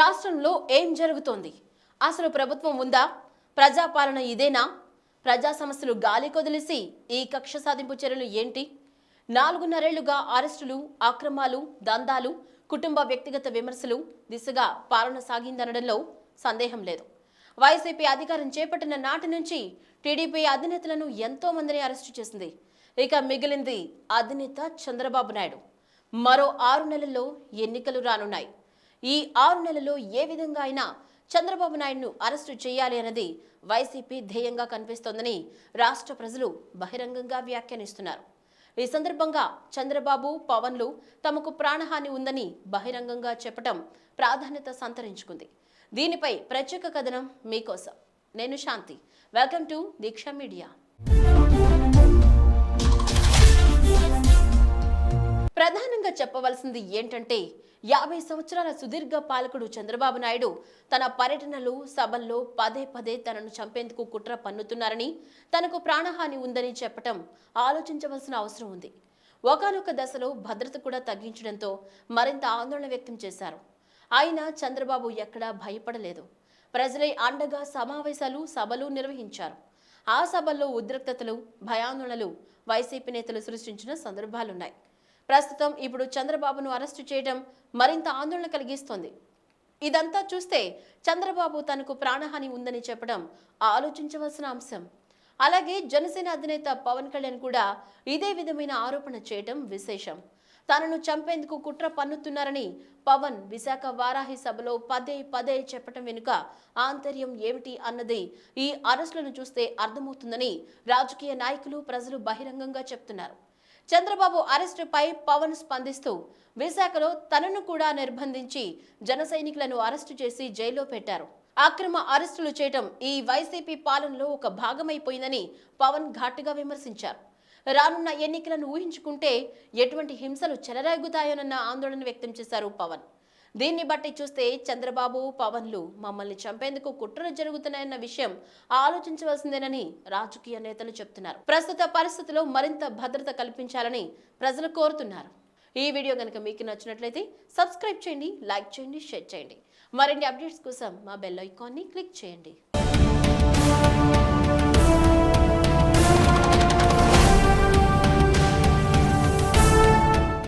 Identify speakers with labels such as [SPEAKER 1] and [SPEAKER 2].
[SPEAKER 1] రాష్ట్రంలో ఏం జరుగుతోంది? అసలు ప్రభుత్వం ఉందా? ప్రజాపాలన ఇదేనా? ప్రజా సమస్యలు గాలి కొదిలిసి ఈ కక్ష సాధింపు చర్యలు ఏంటి? నాలుగున్నరేళ్ళుగా అరెస్టులు అక్రమాలు దందాలు కుటుంబ వ్యక్తిగత విమర్శలు దిశగా పాలన సాగిందనడంలో సందేహం లేదు. వైసీపీ అధికారం చేపట్టిన నాటి నుంచి టీడీపీ అధినేతలను ఎంతో మందిని అరెస్టు చేసింది. ఇక మిగిలింది అధినేత చంద్రబాబు నాయుడు. మరో ఆరు నెలల్లో ఎన్నికలు రానున్నాయి. ఈ ఆరు నెలల్లో ఏ విధంగా అయినా చంద్రబాబు నాయుడును అరెస్టు చేయాలి అన్నది వైసీపీ ధ్యేయంగా కనిపిస్తోందని రాష్ట్ర ప్రజలు బహిరంగంగా వ్యాఖ్యానిస్తున్నారు. ఈ సందర్భంగా చంద్రబాబు పవన్లు తమకు ప్రాణహాని ఉందని బహిరంగంగా చెప్పటం ప్రాధాన్యత సంతరించుకుంది. దీనిపై ప్రత్యేక కథనం మీకోసం. నేను Shanti. Welcome to Deeksha media. ప్రధానంగా చెప్పవలసింది ఏంటంటే యాభై సంవత్సరాల సుదీర్ఘ పాలకుడు చంద్రబాబు నాయుడు తన పర్యటనలు సభల్లో పదే పదే తనను చంపేందుకు కుట్ర పన్నుతున్నారని తనకు ప్రాణహాని ఉందని చెప్పటం ఆలోచించవలసిన అవసరం ఉంది. ఒకనొక దశలో భద్రత కూడా తగ్గించడంతో మరింత ఆందోళన వ్యక్తం చేశారు. అయినా చంద్రబాబు ఎక్కడా భయపడలేదు. ప్రజలే అండగా సమావేశాలు సభలు నిర్వహించారు. ఆ సభల్లో ఉద్రిక్తతలు భయాందోళనలు వైసీపీ నేతలు సృష్టించిన సందర్భాలున్నాయి. ప్రస్తుతం ఇప్పుడు చంద్రబాబును అరెస్టు చేయడం మరింత ఆందోళన కలిగిస్తోంది. ఇదంతా చూస్తే చంద్రబాబు తనకు ప్రాణహాని ఉందని చెప్పడం ఆలోచించవలసిన అంశం. అలాగే జనసేన అధినేత పవన్ కళ్యాణ్ కూడా ఇదే విధమైన ఆరోపణ చేయడం విశేషం. తనను చంపేందుకు కుట్ర పన్నుతున్నారని పవన్ విశాఖ వారాహి సభలో పదే పదే చెప్పటం వెనుక ఆంతర్యం ఏమిటి అన్నది ఈ అరెస్టులను చూస్తే అర్థమవుతుందని రాజకీయ నాయకులు ప్రజలు బహిరంగంగా చెప్తున్నారు. చంద్రబాబు అరెస్టుపై పవన్ స్పందిస్తూ విశాఖలో తనను కూడా నిర్బంధించి జన సైనికులను అరెస్టు చేసి జైల్లో పెట్టారు. అక్రమ అరెస్టులు చేయటం ఈ వైసీపీ పాలనలో ఒక భాగమైపోయిందని పవన్ ఘాటుగా విమర్శించారు. రానున్న ఎన్నికలను ఊహించుకుంటే ఎటువంటి హింసలు చెలరేగుతాయోనన్న ఆందోళన వ్యక్తం చేశారు పవన్. దీన్ని బట్టి చూస్తే చంద్రబాబు పవన్లు మమ్మల్ని చంపేందుకు కుట్రలు జరుగుతున్నాయన్న విషయం ఆలోచించవలసిందేనని రాజకీయ నేతలు చెప్తున్నారు. ప్రస్తుత పరిస్థితుల్లో మరింత భద్రత కల్పించాలని ప్రజలు కోరుతున్నారు. ఈ వీడియో కనుక మీకు నచ్చినట్లయితే సబ్స్క్రైబ్ చేయండి లైక్ చేయండి షేర్ చేయండి. మరిన్ని అప్డేట్స్ కోసం మా బెల్ ఐకాన్ని క్లిక్ చేయండి.